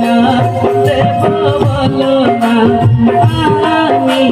না আমি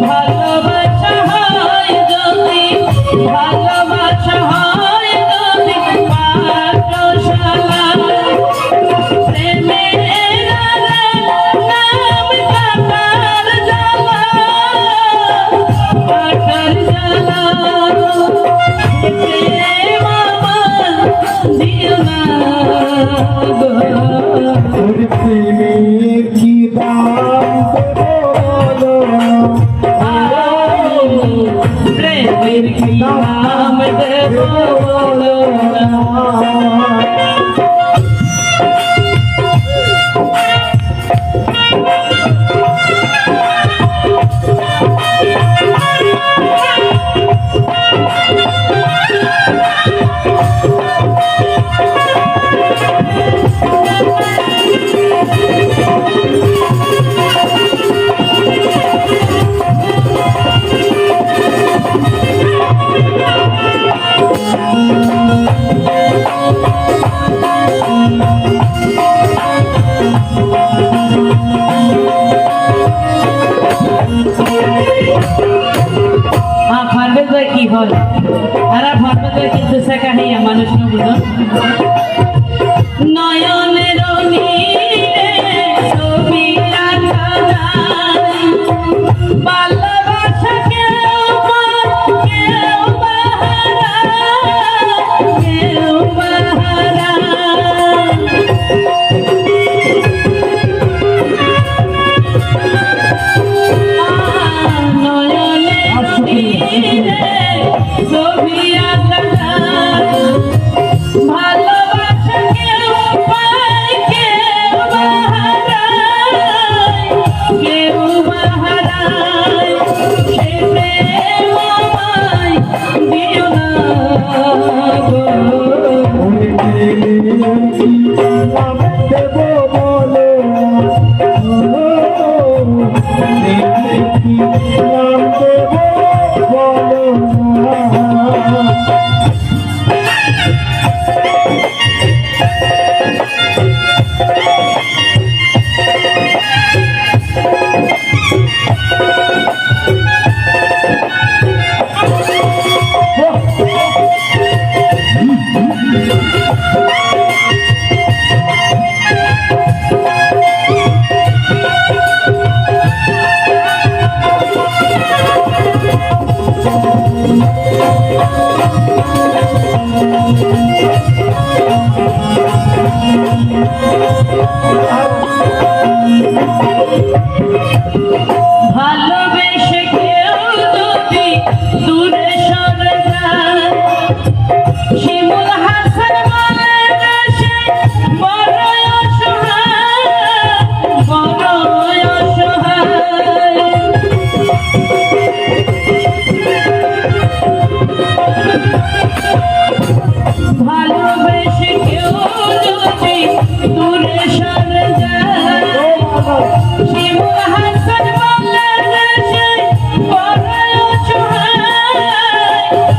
ভালো নাম দেব ঘর তারা ভর্মদের কিন্তু শেখা হইয়া মানুষ বুঝুন নয়নের ছবি Thank.